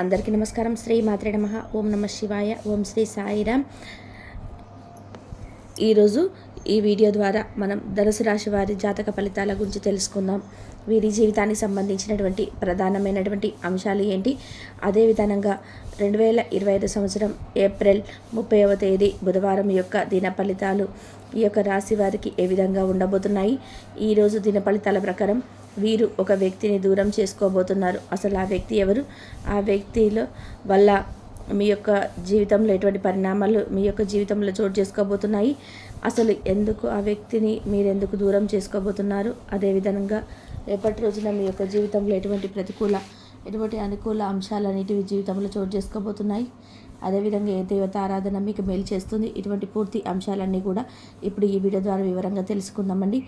అందరికీ నమస్కారం. శ్రీ మాత్రే నమ. ఓం నమ శివాయ. ఓం శ్రీ సాయిరామ్ ఈరోజు ఈ వీడియో ద్వారా మనం ధనుసు రాశి వారి జాతక ఫలితాల గురించి తెలుసుకుందాం. వీరి జీవితానికి సంబంధించినటువంటి ప్రధానమైనటువంటి అంశాలు ఏంటి? అదే విధంగా రెండు వేల ఇరవై ఐదు సంవత్సరం ఏప్రిల్ ముప్పైవ తేదీ బుధవారం యొక్క దిన ఫలితాలు ఈ యొక్క రాశి వారికి ఏ విధంగా ఉండబోతున్నాయి? ఈరోజు దిన ఫలితాల ప్రకారం వీరు ఒక వ్యక్తిని దూరం చేసుకోబోతున్నారు. అసలు ఆ వ్యక్తి ఎవరు? ఆ వ్యక్తిలో వల్ల మీ యొక్క జీవితంలో ఎటువంటి పరిణామాలు మీ యొక్క జీవితంలో చోటు చేసుకోబోతున్నాయి? అసలు ఎందుకు ఆ వ్యక్తిని మీరు ఎందుకు దూరం చేసుకోబోతున్నారు? అదేవిధంగా రేపటి రోజున మీ యొక్క జీవితంలో ఎటువంటి ప్రతికూల ఎటువంటి అనుకూల అంశాలన్నిటివి జీవితంలో చోటు చేసుకోబోతున్నాయి? అదేవిధంగా ఏ దేవత ఆరాధన మీకు మేలు చేస్తుంది? ఇటువంటి పూర్తి అంశాలన్నీ కూడా ఇప్పుడు ఈ వీడియో ద్వారా వివరంగా తెలుసుకుందామండి.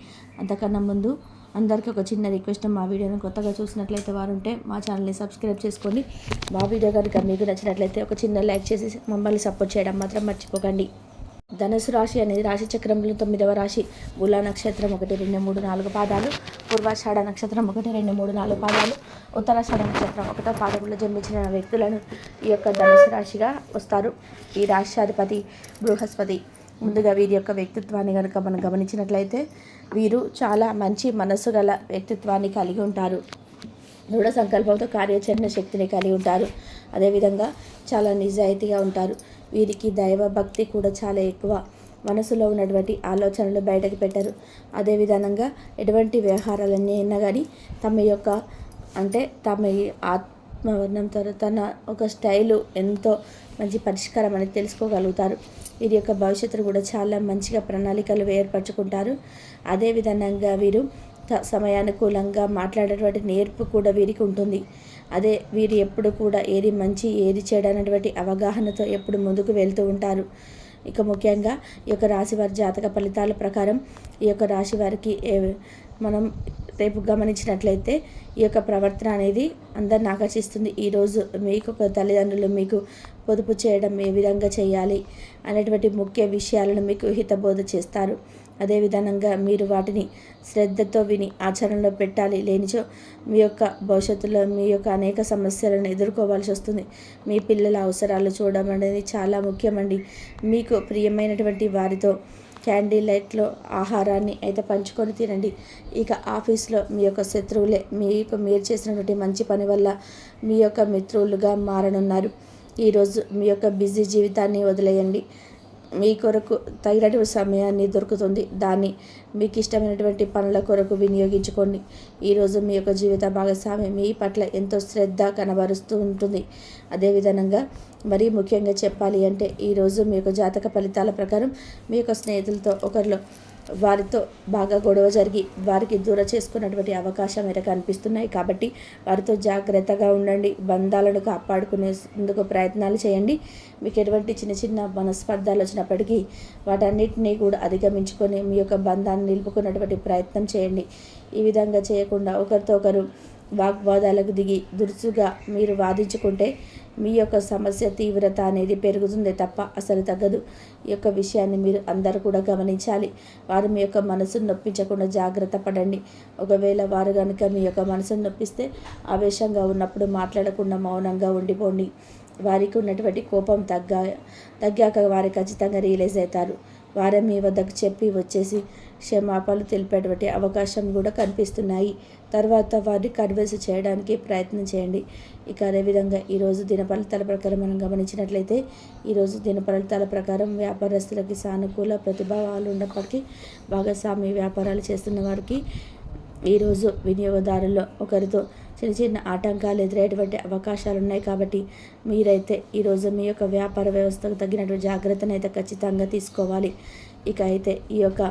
అంతకన్నా ముందు అందరికీ ఒక చిన్న రిక్వెస్ట్ మా వీడియోని కొత్తగా చూసినట్లయితే వారు ఉంటే మా ఛానల్ని సబ్స్క్రైబ్ చేసుకోండి. మా వీడియో కనుక మీకు నచ్చినట్లయితే ఒక చిన్న లైక్ చేసి మమ్మల్ని సపోర్ట్ చేయడం మాత్రం మర్చిపోకండి. ధనుసు రాశి అనేది రాశి చక్రంలో తొమ్మిదవ రాశి. మూల నక్షత్రం ఒకటి రెండు మూడు నాలుగు పాదాలు. పూర్వాషాఢ నక్షత్రం ఒకటి రెండు మూడు నాలుగు పాదాలు. ఉత్తరాషాఢ నక్షత్రం ఒకటో పాదంలో జన్మించిన వ్యక్తులను ఈ యొక్క ధనుసు రాశిగా వస్తారు. ఈ రాష్ట్రాధిపతి బృహస్పతి. ముందుగా వీరి యొక్క వ్యక్తిత్వాన్ని కనుక మనం గమనించినట్లయితే వీరు చాలా మంచి మనస్సు గల వ్యక్తిత్వాన్ని కలిగి ఉంటారు. దృఢ సంకల్పంతో కార్యాచరణ శక్తిని కలిగి ఉంటారు. అదేవిధంగా చాలా నిజాయితీగా ఉంటారు. వీరికి దైవ భక్తి కూడా చాలా ఎక్కువ. మనసులో ఉన్నటువంటి ఆలోచనలు బయటకు పెట్టరు. అదేవిధంగా ఎటువంటి వ్యవహారాలన్నీ అయినా కానీ తమ యొక్క అంటే తమ ఆత్మవర్ణంతో తన ఒక స్టైలు ఎంతో మంచి పరిష్కారం అనేది తెలుసుకోగలుగుతారు. వీరి యొక్క భవిష్యత్తును కూడా చాలా మంచిగా ప్రణాళికలు ఏర్పరచుకుంటారు. అదేవిధంగా వీరు సమయానుకూలంగా మాట్లాడేటువంటి నేర్పు కూడా వీరికి ఉంటుంది. అదే వీరు ఎప్పుడు కూడా ఏది మంచి ఏది చెడనటువంటి అవగాహనతో ఎప్పుడు ముందుకు వెళ్తూ ఉంటారు. ఇక ముఖ్యంగా ఈ యొక్క రాశి వారి జాతక ఫలితాల ప్రకారం ఈ యొక్క రాశి వారికి మనం రేపు గమనించినట్లయితే ఈ యొక్క ప్రవర్తన అనేది అందరిని ఆకర్షిస్తుంది. ఈరోజు మీకు ఒక తల్లిదండ్రులు మీకు పొదుపు చేయడం ఏ విధంగా చేయాలి అనేటువంటి ముఖ్య విషయాలను మీకు హితబోధ చేస్తారు. అదేవిధంగా మీరు వాటిని శ్రద్ధతో విని ఆచరణలో పెట్టాలి. లేనిచో మీ యొక్క భవిష్యత్తులో మీ యొక్క అనేక సమస్యలను ఎదుర్కోవాల్సి వస్తుంది. మీ పిల్లల అవసరాలు చూడడం అనేది చాలా ముఖ్యమండి. మీకు ప్రియమైనటువంటి వారితో క్యాండీ లైట్లో ఆహారాన్ని అయితే పంచుకొని తినండి. ఇక ఆఫీస్లో మీ యొక్క శత్రువులే మీకు మీరు చేసినటువంటి మంచి పని వల్ల మీ యొక్క మిత్రులుగా మారనున్నారు. ఈరోజు మీ యొక్క బిజీ జీవితాన్ని వదిలేయండి. మీ కొరకు తగినటువంటి సమయాన్ని దొరుకుతుంది. దాన్ని మీకు ఇష్టమైనటువంటి పనుల కొరకు వినియోగించుకోండి. ఈరోజు మీ యొక్క జీవిత భాగస్వామి మీ పట్ల ఎంతో శ్రద్ధ కనబరుస్తూ ఉంటుంది. అదేవిధంగా మరీ ముఖ్యంగా చెప్పాలి అంటే ఈరోజు మీ యొక్క జాతక ఫలితాల ప్రకారం మీ యొక్క స్నేహితులతో ఒకరిలో వారితో బాగా గొడవ జరిగి వారికి దూర చేసుకున్నటువంటి అవకాశం అయితే కనిపిస్తున్నాయి కాబట్టి వారితో జాగ్రత్తగా ఉండండి. బంధాలను కాపాడుకునేందుకు ప్రయత్నాలు చేయండి. మీకు ఎటువంటి చిన్న చిన్న మనస్పర్ధాలు వచ్చినప్పటికీ వాటన్నిటినీ కూడా అధిగమించుకొని మీ యొక్క బంధాన్ని నిలుపుకున్నటువంటి ప్రయత్నం చేయండి. ఈ విధంగా చేయకుండా ఒకరితో ఒకరు వాగ్వాదాలకు దిగి దురుసుగా మీరు వాదించుకుంటే మీ యొక్క సమస్య తీవ్రత అనేది పెరుగుతుంది తప్ప అసలు తగ్గదు. ఈ యొక్క విషయాన్ని మీరు అందరూ కూడా గమనించాలి. వారు మీ యొక్క మనసును నొప్పించకుండా జాగ్రత్త పడండి. ఒకవేళ వారు కనుక మీ యొక్క మనసును నొప్పిస్తే ఆవేశంగా ఉన్నప్పుడు మాట్లాడకుండా మౌనంగా ఉండిపోండి. వారికి ఉన్నటువంటి కోపం తగ్గా తగ్గాక వారు ఖచ్చితంగా రియలైజ్ అవుతారు. వారే మీ వద్దకు చెప్పి వచ్చేసి క్షమాపణలు తెలిపేటువంటి అవకాశం కూడా కనిపిస్తున్నాయి. తర్వాత వారిని కన్విన్స్ చేయడానికి ప్రయత్నం చేయండి. ఇక అదేవిధంగా ఈరోజు దిన ఫలితాల ప్రకారం మనం గమనించినట్లయితే ఈరోజు దిన ఫలితాల ప్రకారం వ్యాపారస్తులకి సానుకూల ప్రతిభావాలు ఉన్నప్పటికీ భాగస్వామి వ్యాపారాలు చేస్తున్న వారికి ఈరోజు వినియోగదారుల్లో ఒకరితో చిన్న చిన్న ఆటంకాలు ఎదురయ్యేటువంటి అవకాశాలు ఉన్నాయి కాబట్టి మీరైతే ఈరోజు మీ యొక్క వ్యాపార వ్యవస్థకు తగినటువంటి జాగ్రత్తను అయితే ఖచ్చితంగా తీసుకోవాలి. ఇక అయితే ఈ యొక్క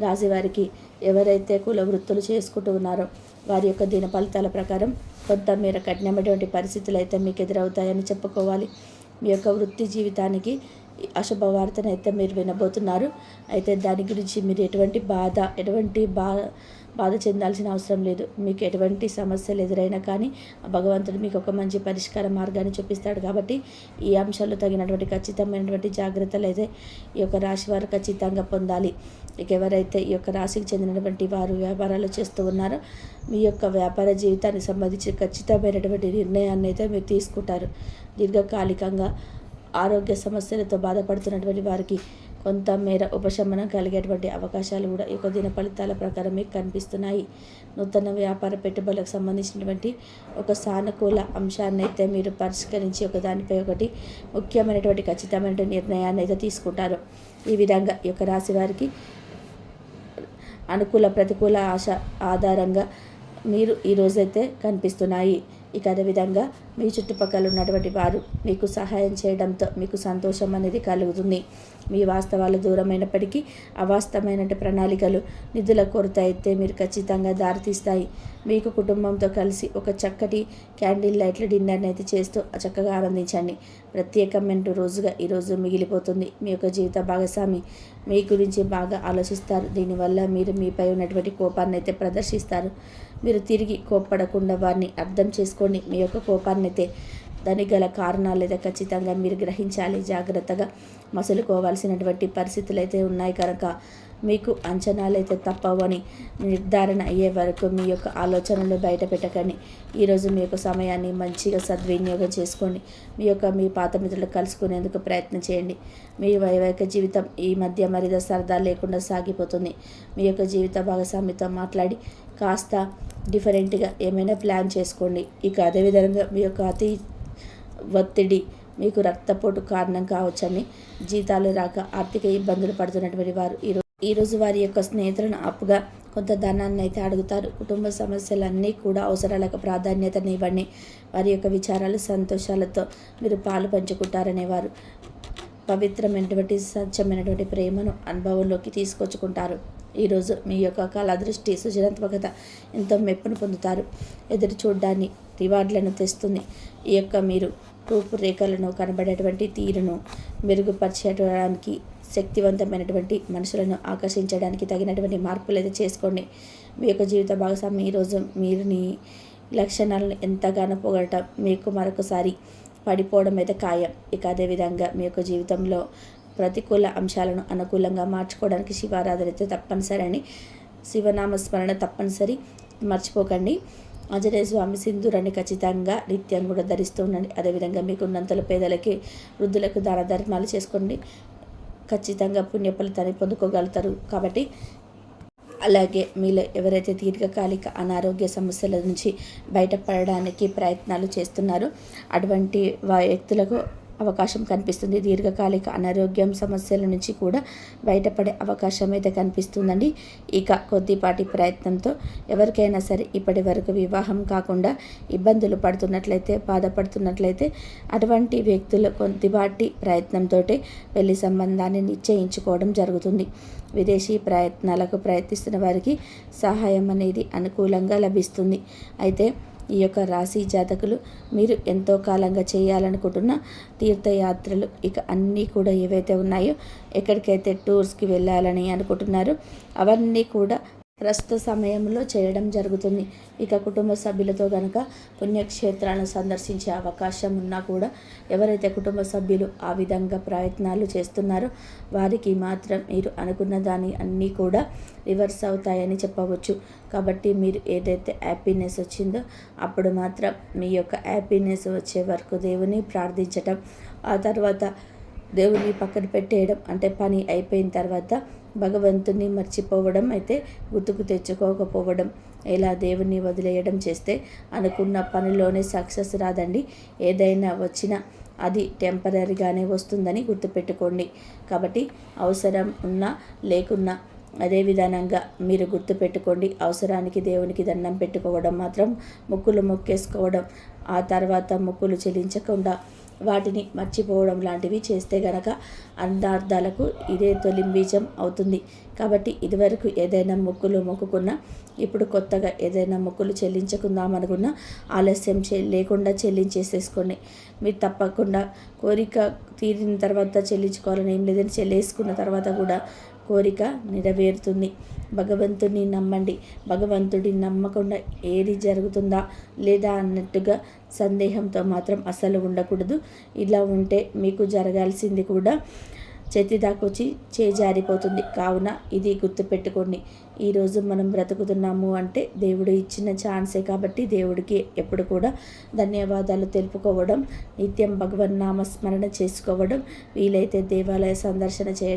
రాశివారికి ఎవరైతే కుల వృత్తులు చేసుకుంటూ ఉన్నారో వారి యొక్క దీని ఫలితాల ప్రకారం కొంత మేర కఠినమైనటువంటి పరిస్థితులు అయితే మీకు ఎదురవుతాయని చెప్పుకోవాలి. మీ యొక్క వృత్తి జీవితానికి అశుభవార్తనైతే అయితే మీరు వినబోతున్నారు. అయితే దాని గురించి మీరు ఎటువంటి బాధ ఎటువంటి బా బాధ చెందాల్సిన అవసరం లేదు. మీకు ఎటువంటి సమస్యలు ఎదురైనా కానీ ఆ భగవంతుడు మీకు ఒక మంచి పరిష్కార మార్గాన్ని చూపిస్తాడు కాబట్టి ఈ అంశాల్లో తగినటువంటి ఖచ్చితమైనటువంటి జాగ్రత్తలు అయితే ఈ యొక్క రాశి వారు ఖచ్చితంగా పొందాలి. ఇక ఎవరైతే ఈ యొక్క రాశికి చెందినటువంటి వారు వ్యాపారాలు చేస్తూ ఉన్నారో మీ యొక్క వ్యాపార జీవితానికి సంబంధించి ఖచ్చితమైనటువంటి నిర్ణయాన్ని అయితే మీరు తీసుకుంటారు. దీర్ఘకాలికంగా ఆరోగ్య సమస్యలతో బాధపడుతున్నటువంటి వారికి కొంత మేర ఉపశమనం కలిగేటువంటి అవకాశాలు కూడా ఈ యొక్క దిన ఫలితాల ప్రకారం మీకు కనిపిస్తున్నాయి. నూతన వ్యాపార పెట్టుబడులకు సంబంధించినటువంటి ఒక సానుకూల అంశాన్ని అయితే మీరు పరిష్కరించి ఒక దానిపై ఒకటి ముఖ్యమైనటువంటి ఖచ్చితమైన నిర్ణయాన్ని అయితే తీసుకుంటారు. ఈ విధంగా ఈ యొక్క రాశి వారికి అనుకూల ప్రతికూల ఆశ ఆధారంగా మీరు ఈరోజైతే కనిపిస్తున్నాయి. ఇక అదేవిధంగా మీ చుట్టుపక్కల ఉన్నటువంటి వారు మీకు సహాయం చేయడంతో మీకు సంతోషం అనేది కలుగుతుంది. మీ వాస్తవాలు దూరమైనప్పటికీ అవాస్తవమైన ప్రణాళికలు నిధుల కొరత అయితే మీరు ఖచ్చితంగా దారితీస్తాయి. మీకు కుటుంబంతో కలిసి ఒక చక్కటి క్యాండిల్ లైట్ల డిన్నర్ని అయితే చేస్తూ చక్కగా ఆనందించండి. ప్రత్యేకమైన రోజుగా ఈరోజు మిగిలిపోతుంది. మీ యొక్క జీవిత భాగస్వామి మీ గురించి బాగా ఆలోచిస్తారు. దీనివల్ల మీరు మీపై ఉన్నటువంటి కోపాన్ని అయితే ప్రదర్శిస్తారు. మీరు తిరిగి కోప్పడకుండా వారిని అర్థం చేసుకోండి. మీ యొక్క కోపాన్ని అయితే దానికి గల కారణాలు అయితే ఖచ్చితంగా మీరు గ్రహించాలి జాగ్రత్తగా మసులుకోవాల్సినటువంటి పరిస్థితులు అయితే ఉన్నాయి కనుక మీకు అంచనాలు అయితే తప్పవని నిర్ధారణ అయ్యే వరకు మీ యొక్క ఆలోచనలు బయట పెట్టకండి. ఈరోజు మీ యొక్క సమయాన్ని మంచిగా సద్వినియోగం చేసుకోండి. మీ యొక్క మీ పాత మిత్రులు కలుసుకునేందుకు ప్రయత్నం చేయండి. మీ వైవాహిక జీవితం ఈ మధ్య మరిద సరదా లేకుండా సాగిపోతుంది. మీ యొక్క జీవిత భాగస్వామితో మాట్లాడి కాస్త డిఫరెంట్గా ఏమైనా ప్లాన్ చేసుకోండి. ఇక అదేవిధంగా మీ యొక్క అతి ఒత్తిడి మీకు రక్తపోటు కారణం కావచ్చని జీతాలు రాక ఆర్థిక ఇబ్బందులు పడుతున్నటువంటి వారు. ఈరోజు ఈరోజు వారి యొక్క స్నేహితులను అప్పుగా కొంత ధనాన్ని అయితే అడుగుతారు. కుటుంబ సమస్యలన్నీ కూడా అవసరాలకు ప్రాధాన్యతనివ్వండి. వారి యొక్క విచారాలు సంతోషాలతో మీరు పాలు పంచుకుంటారనేవారు. పవిత్రమైనటువంటి స్వచ్ఛమైనటువంటి ప్రేమను అనుభవంలోకి తీసుకొచ్చుకుంటారు. ఈరోజు మీ యొక్క కళాదృష్టి సృజనాత్మకత ఎంతో మెప్పును పొందుతారు. ఎదురు చూడ్డాన్ని రివార్డులను తెస్తుంది. ఈ యొక్క మీరు రూపురేఖలను కనబడేటువంటి తీరును మెరుగుపరచడానికి శక్తివంతమైనటువంటి మనుషులను ఆకర్షించడానికి తగినటువంటి మార్పులు అయితే చేసుకోండి. మీ యొక్క జీవిత భాగస్వామి ఈరోజు మీరు నీ లక్షణాలను ఎంతగానో పొగడటం మీకు మరొకసారి పడిపోవడం అయితే ఖాయం. ఇక అదేవిధంగా మీ యొక్క జీవితంలో ప్రతికూల అంశాలను అనుకూలంగా మార్చుకోవడానికి శివారాధన అయితే తప్పనిసరి అని శివనామస్మరణ తప్పనిసరి. మర్చిపోకండి. ఆంజనేయ స్వామి సింధూరాన్ని ఖచ్చితంగా నిత్యం కూడా ధరిస్తూ ఉండండి. అదేవిధంగా మీకు ఉన్నంతలో పేదలకి వృద్ధులకు దాన ధర్మాలు చేసుకోండి. ఖచ్చితంగా పుణ్య ఫలితాన్ని పొందుకోగలుగుతారు. కాబట్టి అలాగే మీలో ఎవరైతే దీర్ఘకాలిక అనారోగ్య సమస్యల నుంచి బయటపడడానికి ప్రయత్నాలు చేస్తున్నారో అటువంటి వ్యక్తులకు అవకాశం కనిపిస్తుంది. దీర్ఘకాలిక అనారోగ్యం సమస్యల నుంచి కూడా బయటపడే అవకాశం అయితే కనిపిస్తుందండి. ఇక కొద్దిపాటి ప్రయత్నంతో ఎవరికైనా సరే ఇప్పటి వరకు వివాహం కాకుండా ఇబ్బందులు పడుతున్నట్లయితే బాధపడుతున్నట్లయితే అటువంటి వ్యక్తులు కొద్దిపాటి ప్రయత్నంతో పెళ్ళి సంబంధాన్ని నిశ్చయించుకోవడం జరుగుతుంది. విదేశీ ప్రయత్నాలకు ప్రయత్నిస్తున్న వారికి సహాయం అనేది అనుకూలంగా లభిస్తుంది. అయితే ఈ యొక్క రాశి జాతకులు మీరు ఎంతో కాలంగా చేయాలనుకుంటున్న తీర్థయాత్రలు ఇక అన్నీ కూడా ఏవైతే ఉన్నాయో ఎక్కడికైతే టూర్స్కి వెళ్ళాలని అనుకుంటున్నారో అవన్నీ కూడా ప్రస్తుత సమయంలో చేయడం జరుగుతుంది. ఇక కుటుంబ సభ్యులతో కనుక పుణ్యక్షేత్రాలను సందర్శించే అవకాశం ఉన్నా కూడా ఎవరైతే కుటుంబ సభ్యులు ఆ విధంగా ప్రయత్నాలు చేస్తున్నారో వారికి మాత్రం మీరు అనుకున్న దాని అన్నీ కూడా రివర్స్ అవుతాయని చెప్పవచ్చు. కాబట్టి మీరు ఏదైతే హ్యాపీనెస్ వచ్చిందో అప్పుడు మాత్రం మీ యొక్క హ్యాపీనెస్ వచ్చే వరకు దేవుని ప్రార్థించటం. ఆ తర్వాత దేవుని పక్కన పెట్టేయడం అంటే పని అయిపోయిన తర్వాత భగవంతుని మర్చిపోవడం అయితే గుర్తుకు తెచ్చుకోకపోవడం. ఇలా దేవుణ్ణి వదిలేయడం చేస్తే అనుకున్న పనిలోనే సక్సెస్ రాదండి. ఏదైనా వచ్చినా అది టెంపరీగానే వస్తుందని గుర్తుపెట్టుకోండి. కాబట్టి అవసరం ఉన్నా లేకున్నా అదే విధానంగా మీరు గుర్తుపెట్టుకోండి. అవసరానికి దేవునికి దండం పెట్టుకోవడం మాత్రం ముక్కులు మొక్కేసుకోవడం ఆ తర్వాత ముక్కులు చెల్లించకుండా వాటిని మర్చిపోవడం లాంటివి చేస్తే గనక అందార్థాలకు ఇదే తొలి బీజం అవుతుంది. కాబట్టి ఇదివరకు ఏదైనా మొక్కులు మొక్కుకున్నా ఇప్పుడు కొత్తగా ఏదైనా మొక్కులు చెల్లించుకుందాం అనుకున్నా ఆలస్యం చే లేకుండా చెల్లించేసేసుకోండి. మీరు తప్పకుండా కోరిక తీరిన తర్వాత చెల్లించుకోవాలని ఏం లేదని చెల్లేసుకున్న తర్వాత కూడా కోరిక నెరవేరుతుంది. భగవంతుడిని నమ్మండి. భగవంతుడిని నమ్మకుండా ఏది జరుగుతుందా లేదా అన్నట్టుగా సందేహంతో మాత్రం అసలు ఉండకూడదు. ఇలా ఉంటే మీకు జరగాల్సింది కూడా చేతి దాకొచ్చి చేజారిపోతుంది. కావున ఇది గుర్తుపెట్టుకోండి. ఈరోజు మనం బ్రతుకుతున్నాము అంటే దేవుడు ఇచ్చిన ఛాన్సే కాబట్టి దేవుడికి ఎప్పుడు కూడా ధన్యవాదాలు తెలుపుకోవడం నిత్యం భగవన్ నామస్మరణ చేసుకోవడం వీలైతే దేవాలయ సందర్శన చేయ